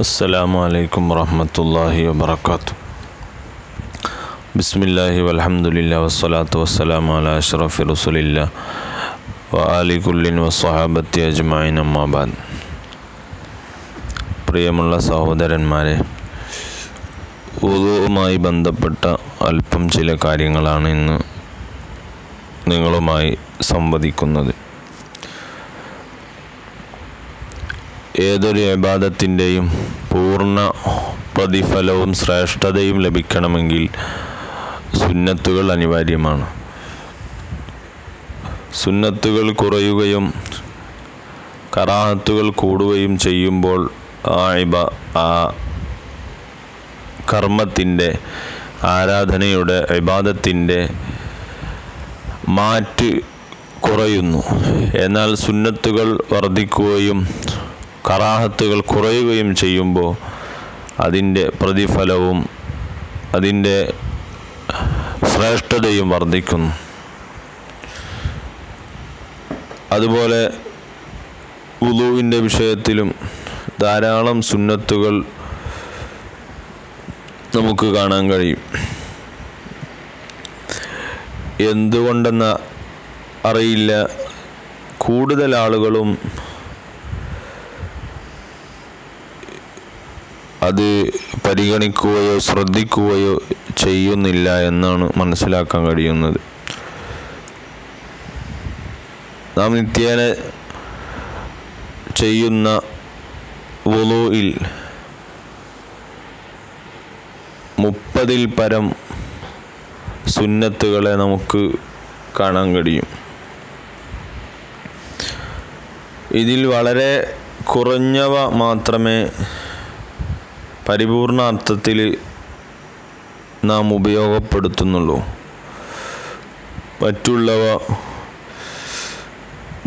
السلام عليكم ورحمة الله وبركاته بسم الله والحمد لله والصلاة والسلام على أشرف رسول الله وآل كل وصحابة أجمعين أما بعد പ്രിയമുള്ള സഹോദരന്മാരെ ഉദുവുമായി ബന്ധപ്പെട്ട അല്പം ചില കാര്യങ്ങളാണ് ഇന്ന് നിങ്ങളുമായി സംവദിക്കുന്നത് ഏതൊരു വിവാദത്തിന്റെയും പൂർണ പ്രതിഫലവും ശ്രേഷ്ഠതയും ലഭിക്കണമെങ്കിൽ സുന്നത്തുകൾ അനിവാര്യമാണ്. സുന്നത്തുകൾ കുറയുകയും കറാഹത്തുകൾ കൂടുകയും ചെയ്യുമ്പോൾ ആ ഇബ ആ കർമ്മത്തിന്റെ ആരാധനയുടെ ഇബാദത്തിന്റെ മാറ്റ് കുറയുന്നു. എന്നാൽ സുന്നത്തുകൾ വർദ്ധിക്കുകയും കറാഹത്തുകൾ കുറയുകയും ചെയ്യുമ്പോൾ അതിന്റെ പ്രതിഫലവും അതിന്റെ ശ്രേഷ്ഠതയും വർദ്ധിക്കുന്നു. അതുപോലെ ഉദുവിന്റെ വിഷയത്തിലും ധാരാളം സുന്നത്തുകൾ നമുക്ക് കാണാൻ കഴിയും. എന്തുകൊണ്ടെന്ന് അറിയില്ല. കൂടുതൽ ആളുകളും അത് പരിഗണിക്കുകയോ ശ്രദ്ധിക്കുകയോ ചെയ്യുന്നില്ല എന്നാണ് മനസ്സിലാക്കാൻ കഴിയുന്നത്. നാം നിത്യേന ചെയ്യുന്ന വുളുയിൽ മുപ്പതിൽ പരം സുന്നത്തുകളെ നമുക്ക് കാണാൻ കഴിയും. ഇതിൽ വളരെ കുറഞ്ഞവ മാത്രമേ പരിപൂർണാർത്ഥത്തിൽ നാം ഉപയോഗപ്പെടുത്തുന്നുള്ളൂ. മറ്റുള്ളവ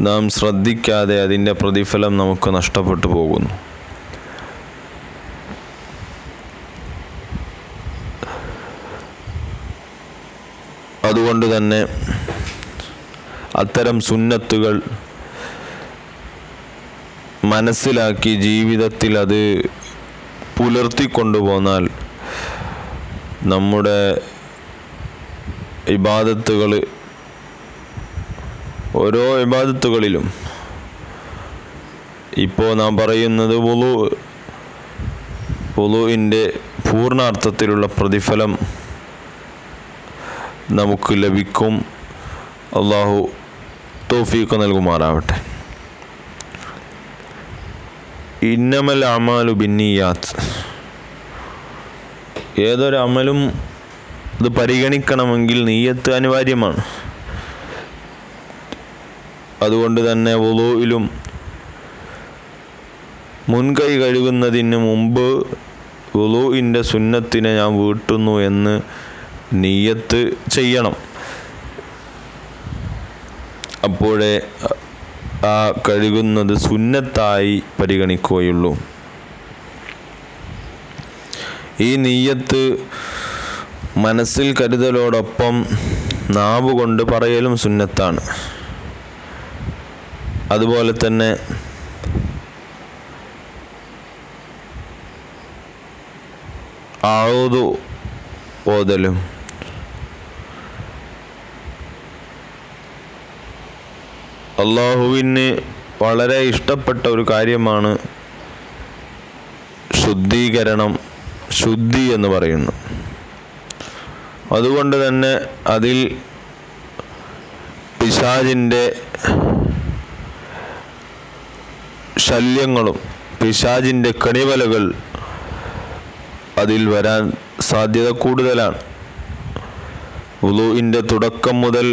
നാം ശ്രദ്ധിക്കാതെ അതിന്റെ പ്രതിഫലം നമുക്ക് നഷ്ടപ്പെട്ടു പോകുന്നു. അതുകൊണ്ട് തന്നെ അത്തരം സുന്നത്തുകൾ മനസ്സിലാക്കി ജീവിതത്തിൽ അത് പുലർത്തിക്കൊണ്ടുപോന്നാൽ നമ്മുടെ ഇബാദത്തുകൾ ഓരോ ഇബാദത്തുകളിലും ഇപ്പോൾ നാം പറയുന്നത് വുളു വുളുവിന്റെ പൂർണാർത്ഥത്തിലുള്ള പ്രതിഫലം നമുക്ക് ലഭിക്കും. അള്ളാഹു തോഫീക്ക് നൽകുമാറാവട്ടെ. ഇന്നമൽ അമാലു ബിന്നിയാത്ത്. ഏതൊരു അമലും ഇത് പരിഗണിക്കണമെങ്കിൽ നീയത്ത് അനിവാര്യമാണ്. അതുകൊണ്ട് തന്നെ വുളുയിലും മുൻകൈ കഴുകുന്നതിന് മുമ്പ് വുളുവിന്റെ സുന്നത്തിനെ ഞാൻ വീട്ടുന്നു എന്ന് നീയത്ത് ചെയ്യണം. അപ്പോഴേ കഴുകുന്നത് സുന്നത്തായി പരിഗണിക്കുകയുള്ളൂ. ഈ നീയത്ത് മനസ്സിൽ കരുതലോടൊപ്പം നാവ് കൊണ്ട് പറയലും സുന്നത്താണ്. അതുപോലെ തന്നെ ആഴുതു ഓതലും അള്ളാഹുവിന് വളരെ ഇഷ്ടപ്പെട്ട ഒരു കാര്യമാണ് ശുദ്ധീകരണം ശുദ്ധി എന്ന് പറയുന്നു. അതുകൊണ്ട് തന്നെ അതിൽ പിശാജിന്റെ ശല്യങ്ങളും പിശാജിന്റെ കണിവലകൾ അതിൽ വരാൻ സാധ്യത കൂടുതലാണ്. ഉളുവിന്റെ തുടക്കം മുതൽ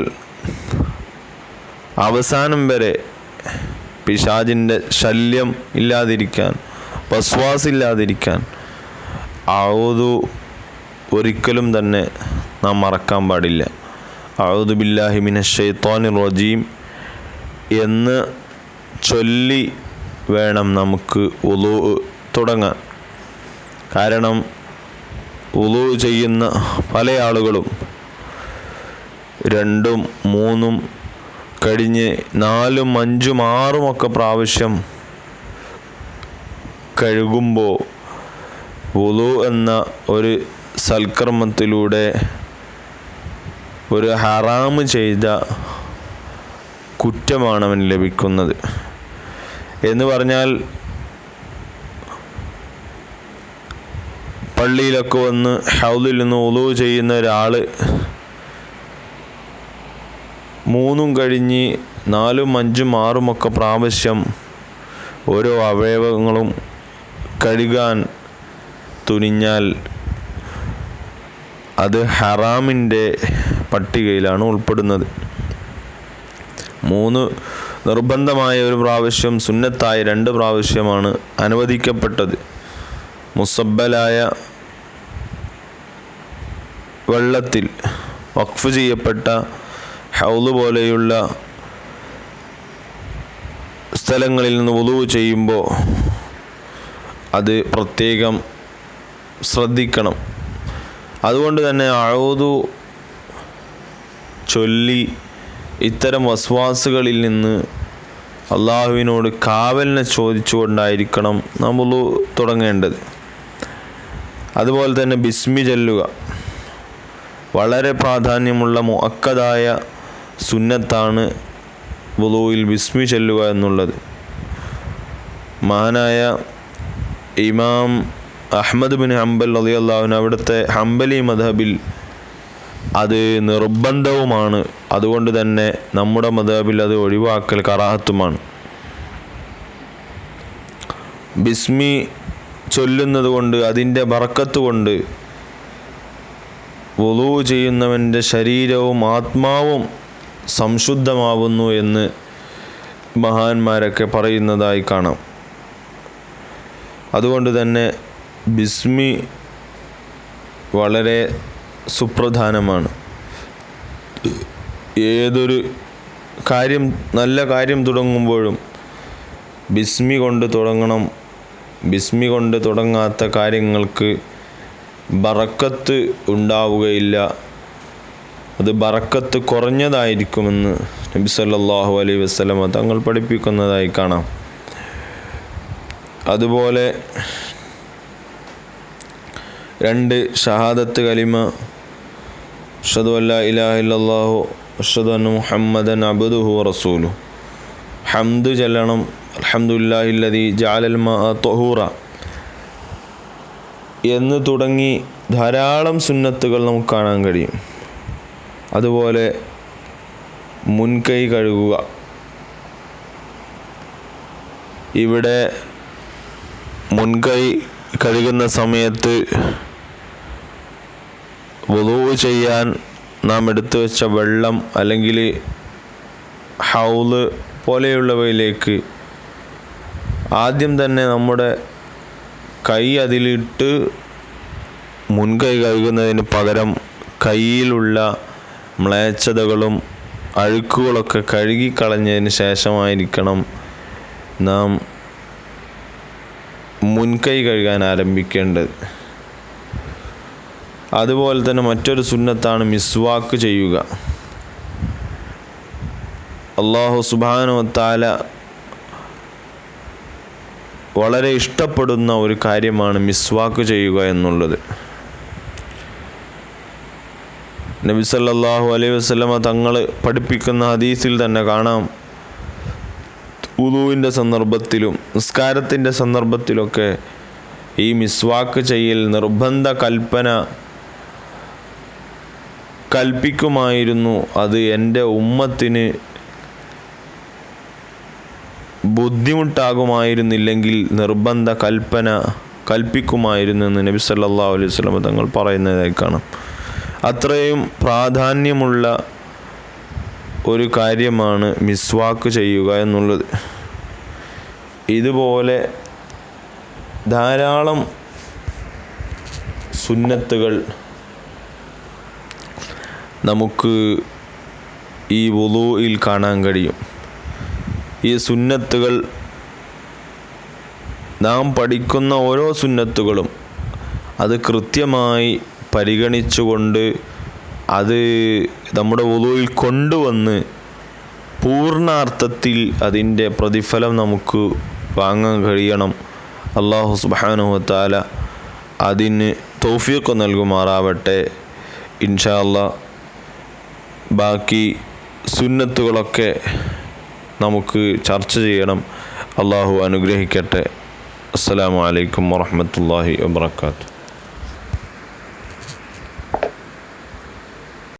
അവസാനം വരെ പിശാജിന്റെ ശല്യം ഇല്ലാതിരിക്കാൻ വസ്വാസില്ലാതിരിക്കാൻ ഔദു ഒരിക്കലും തന്നെ നാം മറക്കാൻ പാടില്ല. ഔദു ബില്ലാഹി മിന ഷെയ്ത്താനി റജീം എന്ന് ചൊല്ലി വേണം നമുക്ക് ഉലു തുടങ്ങാൻ. കാരണം ഉലു ചെയ്യുന്ന പല ആളുകളും രണ്ടും മൂന്നും കഴിഞ്ഞ് നാലും അഞ്ചും ആറും ഒക്കെ പ്രാവശ്യം കഴുകുമ്പോൾ വുളു എന്ന ഒരു സൽക്കർമ്മത്തിലൂടെ ഒരു ഹറാമ് ചെയ്ത കുറ്റമാണ് അവന് ലഭിക്കുന്നത്. എന്ന് പറഞ്ഞാൽ പള്ളിയിലൊക്കെ വന്ന് ഹൗദിൽ നിന്ന് വുളു ചെയ്യുന്ന ഒരാൾ മൂന്നും കഴിഞ്ഞ് നാലും അഞ്ചും ആറുമൊക്കെ പ്രാവശ്യം ഓരോ അവയവങ്ങളും കഴുകാൻ തുനിഞ്ഞാൽ അത് ഹറാമിന്റെ പട്ടികയിലാണ് ഉൾപ്പെടുന്നത്. മൂന്ന് നിർബന്ധമായ ഒരു പ്രാവശ്യം സുന്നത്തായ രണ്ട് പ്രാവശ്യമാണ് അനുവദിക്കപ്പെട്ടത്. മുസബലായ വെള്ളത്തിൽ വഖഫ് ചെയ്യപ്പെട്ട ഹൗൽ പോലെയുള്ള സ്ഥലങ്ങളിൽ നിന്ന് വുളു ചെയ്യുമ്പോൾ അത് പ്രത്യേകം ശ്രദ്ധിക്കണം. അതുകൊണ്ട് തന്നെ അഴുതു ചൊല്ലി ഇത്തരം വസ്വാസുകളിൽ നിന്ന് അള്ളാഹുവിനോട് കാവലിനെ ചോദിച്ചുകൊണ്ടായിരിക്കണം നമ്മൾ തുടങ്ങേണ്ടത്. അതുപോലെ തന്നെ ബിസ്മി ചൊല്ലുക. വളരെ പ്രാധാന്യമുള്ള മുഅക്കദായ സുന്നത്താണ് വുളൂവിൽ ബിസ്മി ചൊല്ലുക എന്നുള്ളത്. മഹാനായ ഇമാം അഹ്മദ് ബിൻ ഹംബൽ അലി അള്ളാഹുവിന് അവിടുത്തെ ഹംബലി മധബിൽ അത് നിർബന്ധവുമാണ്. അതുകൊണ്ട് തന്നെ നമ്മുടെ മദബിൽ അത് ഒഴിവാക്കൽ കറാഹത്തുമാണ്. ബിസ്മി ചൊല്ലുന്നത് കൊണ്ട് അതിന്റെ ബറക്കത്ത് കൊണ്ട് വുളു ചെയ്യുന്നവന്റെ ശരീരവും ആത്മാവും സംശുദ്ധമാവുന്നു എന്ന് മഹാന്മാരൊക്കെ പറയുന്നതായി കാണാം. അതുകൊണ്ട് തന്നെ ബിസ്മി വളരെ സുപ്രധാനമാണ്. ഏതൊരു കാര്യം നല്ല കാര്യം തുടങ്ങുമ്പോഴും ബിസ്മി കൊണ്ട് തുടങ്ങണം. ബിസ്മി കൊണ്ട് തുടങ്ങാത്ത കാര്യങ്ങൾക്ക് ബറക്കത്ത് ഉണ്ടാവുകയില്ല. അത് ബറക്കത്ത് കുറഞ്ഞതായിരിക്കുമെന്ന് നബി സല്ലല്ലാഹു അലൈഹി വസല്ലമ തങ്ങൾ പഠിപ്പിക്കുന്നതായി കാണാം. അതുപോലെ രണ്ട് ഷഹാദത്ത് കലിമ അഷ്ഹദു അല്ലാ ഇലാഹ ഇല്ലല്ലാഹു അഷ്ഹദു അന്ന മുഹമ്മദൻ അബ്ദുഹു റസൂലു ഹംദ് ചെല്ലണം. അലഹമുല്ലാഹില്ലതി ജഅലൽ മാഅ ത്വഹൂറ എന്ന് തുടങ്ങി ധാരാളം സുന്നത്തുകൾ നമുക്ക് കാണാൻ കഴിയും. അതുപോലെ മുൻകൈ കഴുകുക. ഇവിടെ മുൻകൈ കഴുകുന്ന സമയത്ത് വുളൂ ചെയ്യാൻ നാം എടുത്തു വെച്ച വെള്ളം അല്ലെങ്കിൽ ഹൗൽ പോലെയുള്ളവയിലേക്ക് ആദ്യം തന്നെ നമ്മുടെ കൈ അതിലിട്ട് മുൻകൈ കഴുകുന്നതിന് പകരം കയ്യിലുള്ള മ്ലേച്ഛതകളും അഴുക്കുകളൊക്കെ കഴുകിക്കളഞ്ഞതിന് ശേഷമായിരിക്കണം നാം മുൻകൈ കഴുകാൻ ആരംഭിക്കേണ്ടത്. അതുപോലെ തന്നെ മറ്റൊരു സുന്നത്താണ് മിസ്വാക്ക് ചെയ്യുക. അള്ളാഹു സുബാനുവത്താല താല വളരെ ഇഷ്ടപ്പെടുന്ന ഒരു കാര്യമാണ് മിസ്വാക്ക് ചെയ്യുക എന്നുള്ളത്. നബി സല്ലല്ലാഹു അലൈഹി വസല്ലമ തങ്ങൾ പഠിപ്പിക്കുന്ന ഹദീസിൽ തന്നെ കാണാം. ഉദുവിന്റെ സന്ദർഭത്തിലും നിസ്കാരത്തിന്റെ സന്ദർഭത്തിലൊക്കെ ഈ മിസ്വാക്ക് ചെയ്യൽ നിർബന്ധ കൽപ്പന കൽപ്പിക്കുമായിരുന്നു. അത് എന്റെ ഉമ്മത്തിന് ബുദ്ധിമുട്ടാകുമായിരുന്നില്ലെങ്കിൽ നിർബന്ധ കൽപ്പന കൽപ്പിക്കുമായിരുന്നു എന്ന് നബി സല്ലല്ലാഹു അലൈഹി വസല്ലം തങ്ങൾ പറയുന്നതായി കാണാം. അത്രയും പ്രാധാന്യമുള്ള ഒരു കാര്യമാണ് മിസ്വാക്ക് ചെയ്യുക എന്നുള്ളത്. ഇതുപോലെ ധാരാളം സുന്നത്തുകൾ നമുക്ക് ഈ വുളൂയിൽ കാണാൻ കഴിയും. ഈ സുന്നത്തുകൾ നാം പഠിക്കുന്ന ഓരോ സുന്നത്തുകളും അത് കൃത്യമായി പരിഗണിച്ചുകൊണ്ട് അത് നമ്മുടെ വുളുയിൽ കൊണ്ടുവന്ന് പൂർണാർത്ഥത്തിൽ അതിന്റെ പ്രതിഫലം നമുക്ക് വാങ്ങാൻ കഴിയണം. അള്ളാഹു സുബ്ഹാനഹു വതആല അതിന് തൗഫീഖ് നൽകുമാറാവട്ടെ. ഇൻഷാ ബാക്കി സുന്നത്തുകളൊക്കെ നമുക്ക് ചർച്ച ചെയ്യണം. അള്ളാഹു അനുഗ്രഹിക്കട്ടെ. അസ്സലാമു അലൈക്കും വറഹ്മത്തുള്ളാഹി വബറകാതുഹു.